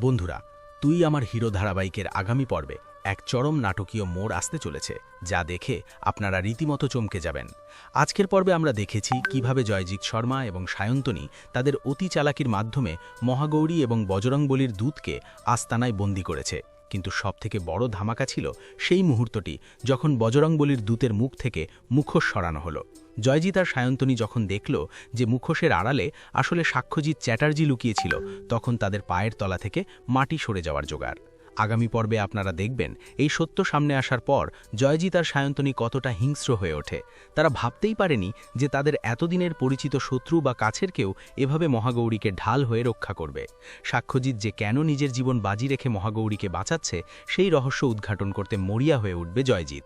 বন্ধুরা, তুই আমার হিরো ধারাবাহিকের আগামী পর্বে এক চরম নাটকীয় মোড় আসতে চলেছে, যা দেখে আপনারা রীতিমতো চমকে যাবেন। আজকের পর্বে আমরা দেখেছি কীভাবে জয়জিৎ শর্মা এবং সায়ন্তনী তাদের অতি চালাকির মাধ্যমে মহাগৌরী এবং বজরংবলীর দূতকে আস্তানায় বন্দী করেছে। কিন্তু সবথেকে বড় ধামাকা ছিল সেই মুহূর্তটি যখন বজরংবলির দূতের মুখ থেকে মুখোশ সরানো হলো। জয়জিৎ আর সায়ন্তনী যখন দেখল যে মুখোশের আড়ালে আসলে সাক্ষ্যজিৎ চ্যাটার্জি লুকিয়েছিল তখন তাদের পায়ের তলা থেকে মাটি সরে যাওয়ার জোগাড়। আগামী পর্বে আপনারা দেখবেন, এই সত্য সামনে আসার পর জয়জিৎ আর সায়ন্তনী কতটা হিংস্র হয়ে ওঠে। তারা ভাবতেই পারেনি যে তাদের এতদিনের পরিচিত শত্রু বা কাছের কেউ এভাবে মহাগৌরীকে ঢাল হয়ে রক্ষা করবে। সাক্ষ্যজিৎ যে কেন নিজের জীবন বাজি রেখে মহাগৌরীকে বাঁচাচ্ছে, সেই রহস্য উদ্ঘাটন করতে মরিয়া হয়ে উঠবে জয়জিৎ।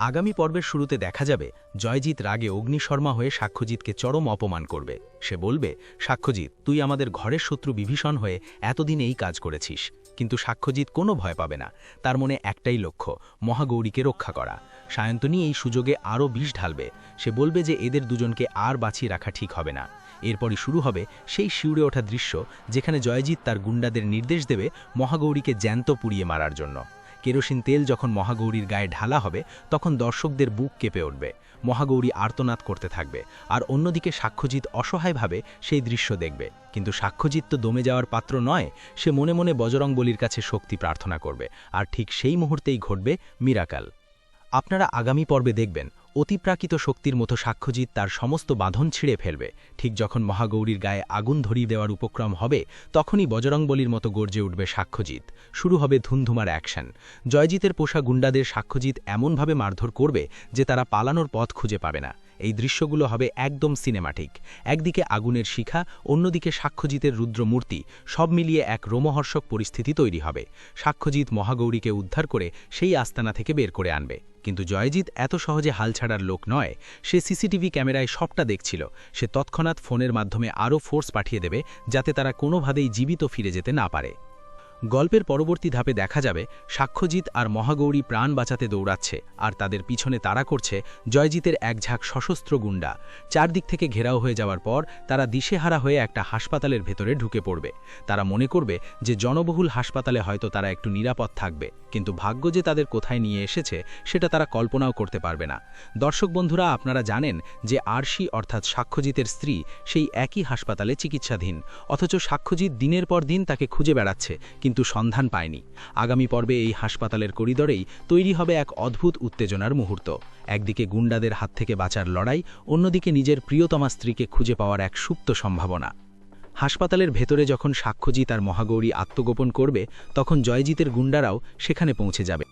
আগামী পর্বের শুরুতে দেখা যাবে, জয়জিৎ রাগে অগ্নিশর্মা হয়ে সাক্ষ্যজিৎকে চরম অপমান করবে। সে বলবে, সাক্ষ্যজিৎ, তুই আমাদের ঘরের শত্রু বিভীষণ হয়ে এতদিন এই কাজ করেছিস। কিন্তু সাক্ষ্যজিৎ কোনো ভয় পাবে না। তার মনে একটাই লক্ষ্য, মহাগৌরীকে রক্ষা করা। সায়ন্তনী এই সুযোগে আরও বিষ ঢালবে। সে বলবে যে এদের দুজনকে আর বাঁচিয়ে রাখা ঠিক হবে না। এরপরই শুরু হবে সেই শিউরে ওঠা দৃশ্য, যেখানে জয়জিৎ তার গুন্ডাদের নির্দেশ দেবে মহাগৌরীকে জ্যান্ত পুড়িয়ে মারার জন্য। কেরোসিন তেল যখন মহাগৌরীর গায়ে ঢালা হবে, তখন দর্শকদের বুক কেঁপে উঠবে। মহাগৌরী আর্তনাদ করতে থাকবে আর অন্যদিকে সাক্ষ্যজিৎ অসহায়ভাবে সেই দৃশ্য দেখবে। কিন্তু সাক্ষ্যজিৎ তো দমে যাওয়ার পাত্র নয়, সে মনে মনে বজরং বলির কাছে শক্তি প্রার্থনা করবে। আর ঠিক সেই মুহূর্তেই ঘটবে মিরাকাল। আপনারা আগামী পর্বে দেখবেন অতিপ্রাকৃত শক্তির মতো সাক্ষ্যজিৎ তার সমস্ত বাঁধন ছিঁড়ে ফেলবে। ঠিক যখন মহাগৌরীর গায়ে আগুন ধরিয়ে দেওয়ার উপক্রম হবে, তখনই বজরংবলির মতো গর্জে উঠবে সাক্ষ্যজিৎ। শুরু হবে ধুমধুমার অ্যাকশন। জয়জিতের পোষা গুন্ডাদের সাক্ষ্যজিৎ এমনভাবে মারধর করবে যে তারা পালানোর পথ খুঁজে পাবে না। এই দৃশ্যগুলো হবে একদম সিনেমাটিক। একদিকে আগুনের শিখা, অন্যদিকে সাক্ষ্যজিতের রুদ্রমূর্তি, সব মিলিয়ে এক রোমহর্ষক পরিস্থিতি তৈরি হবে। সাক্ষ্যজিৎ মহাগৌরীকে উদ্ধার করে সেই আস্তানা থেকে বের করে আনবে। কিন্তু জয়জিৎ এত সহজে হাল ছাড়ার লোক নয়। সে সিসিটিভি ক্যামেরায় সবটা দেখছিল। সে তৎক্ষণাৎ ফোনের মাধ্যমে আরও ফোর্স পাঠিয়ে দেবে যাতে তারা কোনোভাবেই জীবিত ফিরে যেতে না পারে। গল্পের পরবর্তী ধাপে দেখা যাবে সাক্ষ্যজিৎ আর মহাগৌরী প্রাণ বাঁচাতে দৌড়াচ্ছে আর তাদের পিছনে তাড়া করছে জয়জিতের এক ঝাঁক সশস্ত্র গুন্ডা। চারদিক থেকে ঘেরাও হয়ে যাওয়ার পর তারা দিশেহারা হয়ে একটা হাসপাতালের ভেতরে ঢুকে পড়বে। তারা মনে করবে যে জনবহুল হাসপাতালে হয়তো তারা একটু নিরাপদ থাকবে, কিন্তু ভাগ্য যে তাদের কোথায় নিয়ে এসেছে সেটা তারা কল্পনাও করতে পারবে না। দর্শক বন্ধুরা, আপনারা জানেন যে আরশি অর্থাৎ সাক্ষ্যজিতের স্ত্রী সেই একই হাসপাতালে চিকিৎসাধীন, অথচ সাক্ষ্যজিৎ দিনের পর দিন তাকে খুঁজে বেড়াচ্ছে, কিন্তু সন্ধান পায়নি। আগামী পর্বে এই হাসপাতালের করিডরেই তৈরি হবে এক অদ্ভুত উত্তেজনার মুহূর্ত। একদিকে গুন্ডাদের হাত থেকে বাঁচার লড়াই, অন্যদিকে নিজের প্রিয়তমা স্ত্রীকে খুঁজে পাওয়ার এক সুপ্ত সম্ভাবনা। হাসপাতালের ভেতরে যখন সাক্ষ্যজিৎ আর মহাগৌরী আত্মগোপন করবে, তখন জয়জিতের গুন্ডারাও সেখানে পৌঁছে যাবে।